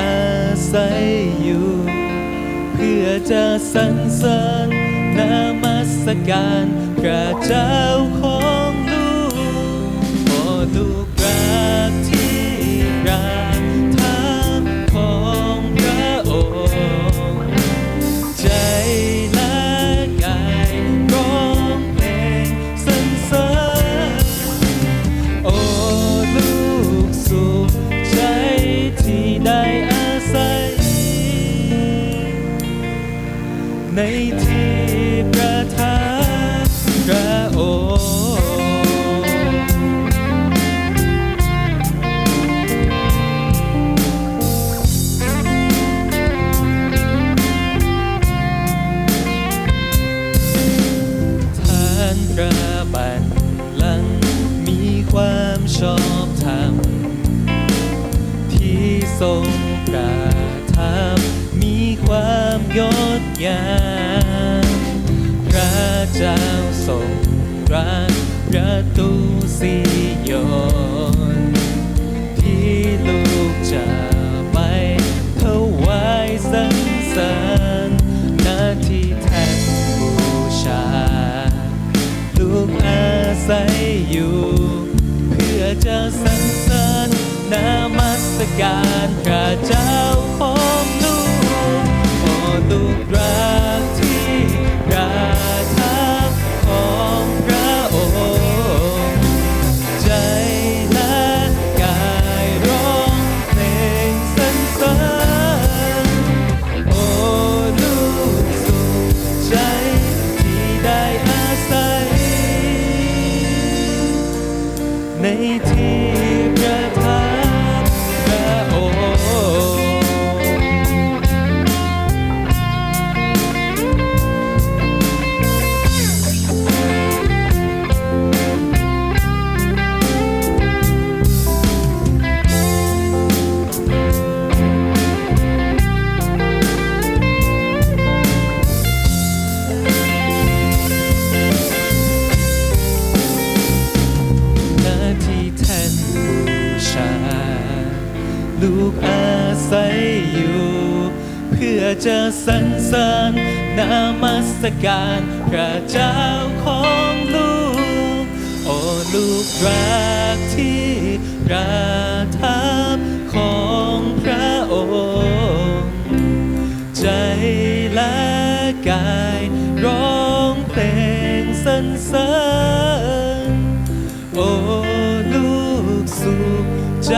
อาศัยอยู่ เพื่อจะสรรเสริญนามัสการกระเจ้าขอ ใน เจ้าทรงรักประตูสีโยนที่ลูกจะไปถวายสรรเสริญหน้าที่แทนบูชา ลูกอาศัยอยู่ เพื่อจะสรรเสริญนามัสการ อาศัยอยู่ เพื่อจะสรรเสริญนามัสการพระเจ้าของลูก โอ้ลูกรักที่ประทับของพระองค์ ใจและกายร้องเพลงสรรเสริญโอ้ลูกสุขใจ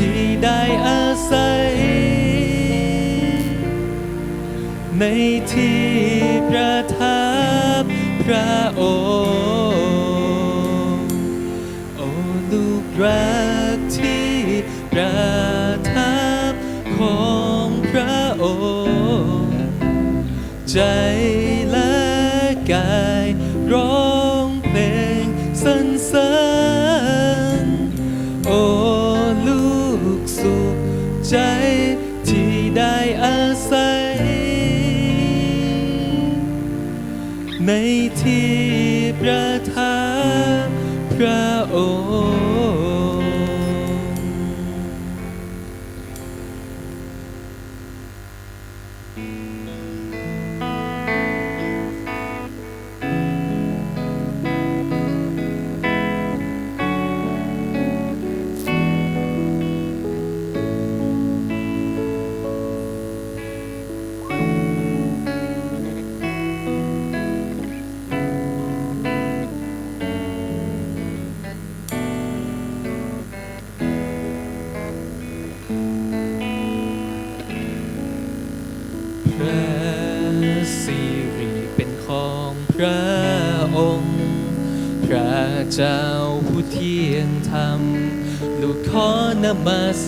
ที่ได้อาศัย ในที่ประทับพระองค์ โอ้ลูกรักที่ประทับของพระองค์ใจ ใ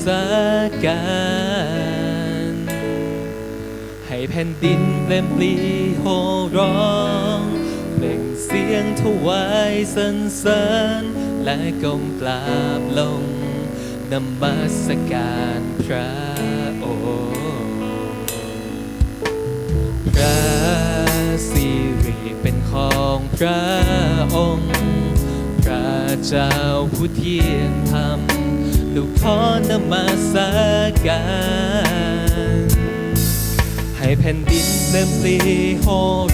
สการให้แผ่นดินเปล่มปลีโห่ร้องเปล่งเสียงถวายสรรเสริญและก้มกราบลงนมัสการพระองค์พระสิริเป็นของพระองค์ พระเจ้าผู้เที่ยงธรรม ลูกขอนมาสการให้แผ่นดินเริ่มปลีโห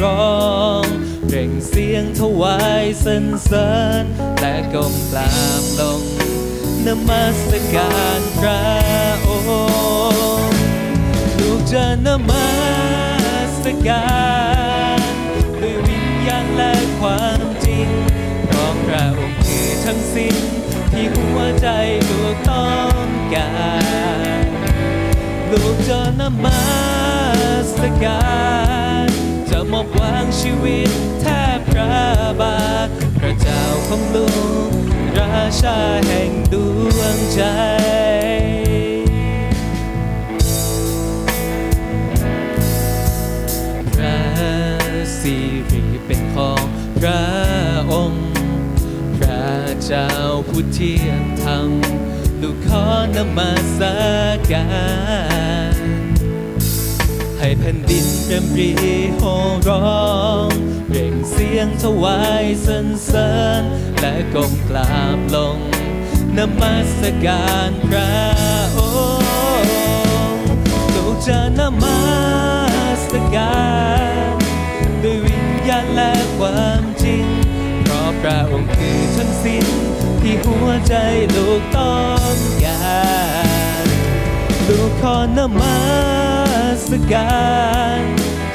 ร้องเร่งเสียงถวายสรรเสริญและก้มกราบลงนมัสการพระองค์ลูกจะนมัสการด้วยวิญญาณและความจริงเพราะพระองค์คือทั้งสิ้น ที่หัวใจลูกต้องการลูกจะนมัสการจะมอบวางชีวิตแทบพระบาทพระเจ้าของลูกราชาแห่งดวงใจ ผู้เที่ยงธรรมลูกขอนมาสการให้แผ่นดินเปรมรีโหร้องเร่งเสียงถวายสรรเสริญและก้มกราบลงนมัสการพระองค์ลูกจะนมัสการด้วยวิญญาณและความจริง เพราะพระองค์ ที่หัวใจลูกต้องการลูกขอนมัสการ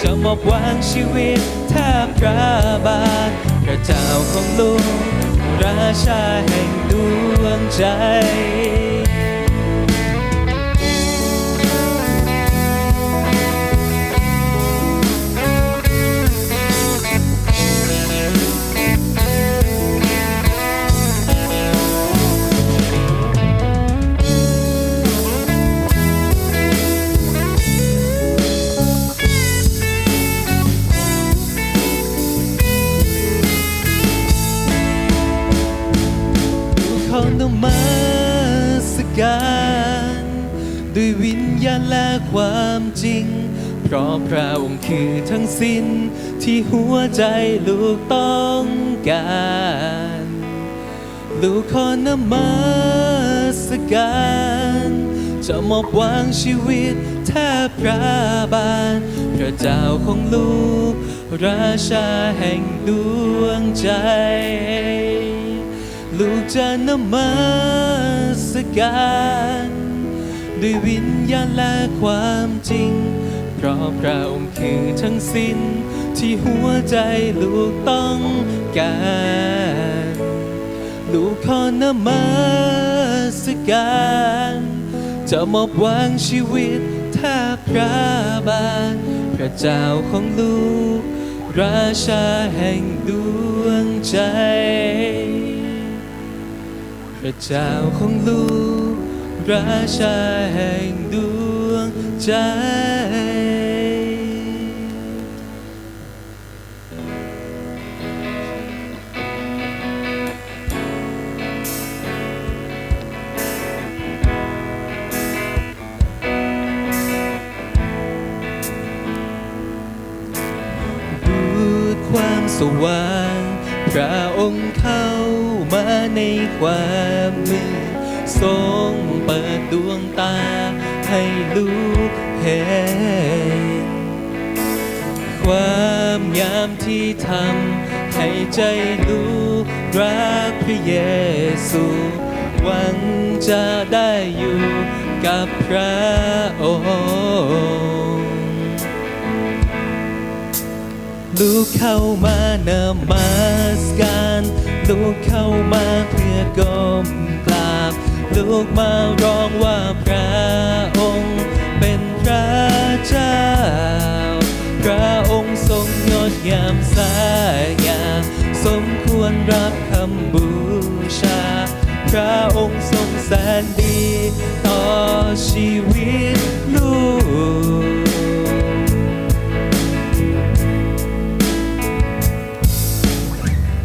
จะมอบวางชีวิตแทบพระบาทพระเจ้าของลูกราชาแห่งดวงใจ ด้วยวิญญาณและความจริง เพราะพระองค์คือทั้งสิ้นที่หัวใจลูกต้องการ ลูกขอนมัสการ จะมอบวางชีวิตแทบพระบาทพระเจ้าของลูก ราชาแห่งดวงใจ ลูกจะนมัสการ ด้วยวิญญาณและความจริง เพราะพระองค์คือทั้งสิ้น ที่หัวใจลูกต้องการลูกขอนมัสการจะมอบวางชีวิตแทบพระบาทพระเจ้าของลูก ราชาแห่งดวงใจ พระเจ้าของลูก ราชาแห่งดวงใจดูดความสว่าง พระองค์เข้ามาในความมืด ทรงเปิดดวงตาให้ลูกเห็น ความงามที่ทำให้ใจลูกรักพระเยซูหวังจะได้อยู่กับพระองค์ลูกเข้ามานมัสการลูกเข้ามาเพื่อก้มก ลูกมาร้องว่าพระองค์เป็นพระเจ้า พระองค์ทรงงดงามสายาสมควรรับคำบูชา พระองค์ทรงแสนดีต่อชีวิตลูก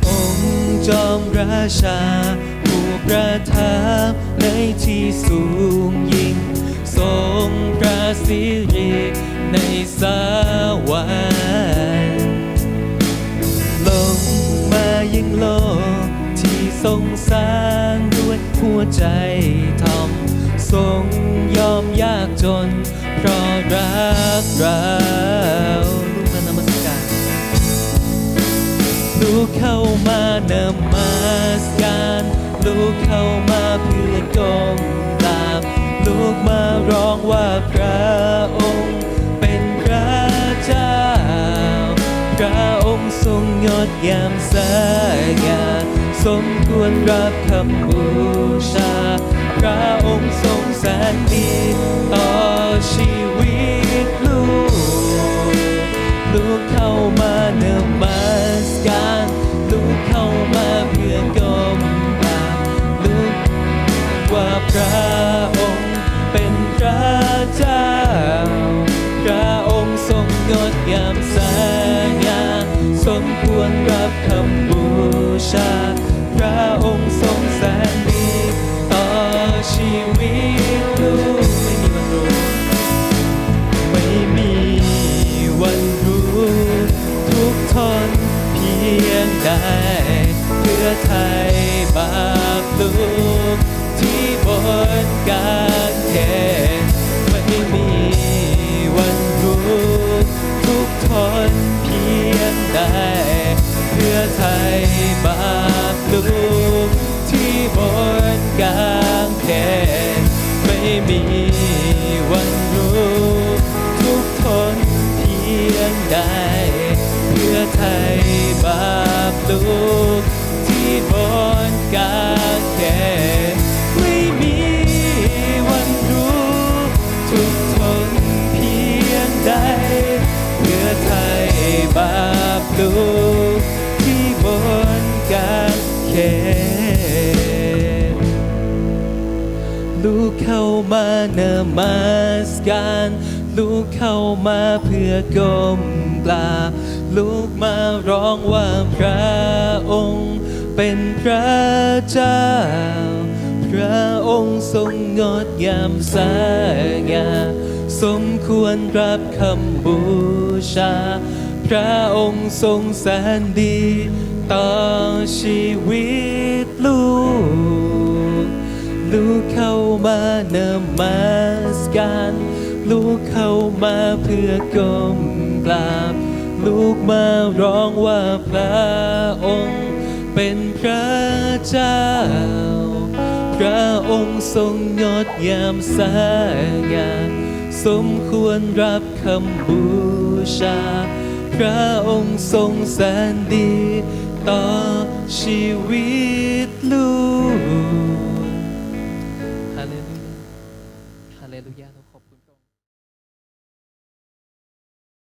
องค์จอมราชาผู้ประทับ ในที่สูงยิ่ง ทรงพระสิริในสวรรค์ลงมายังโลก ที่ทรงสร้างด้วยหัวใจทอมทรงยอมยากจน เพราะรักเรา พระองค์เป็นพระเจ้า พระองค์ทรงงดยามสง่าสมควรรับคำบูชา พระองค์ทรงแสนดีต่อชี งดงามสง่าสมควรรับคำบูชา พระองค์ทรงแสนดีต่อชีวิตลูกไม่มีวันรู้ไม่มีวันรู้ทุกทนเพียงใดเพื่อไทยบาปลูกที่บนกางเข ลูกที่บนกลางเขนไม่มีวันรู้ทุกทนเพียงใดเพื่อไทยบาปลูกที่บนกลางเขนไม่มีวันรู้ทุกทนเพียงใด ลูกเข้ามานมัสการลูกเข้ามาเพื่อก้มกราบลูกมาร้องว่าพระองค์ เป็นพระเจ้า พระองค์ทรงงดงามสง่าสมควรรับคำบูชา พระองค์ทรงแสนดี ต่อชีวิตลูก ลูกเข้ามาเนมัสการ ลูกเข้ามาเพื่อก้มกราบ ลูกมาร้องว่าพระองค์เป็นพระเจ้า พระองค์ทรงงดงามสง่าสมควรรับคำบูชา พระองค์ทรงแสนดี ต่อชีวิตลูก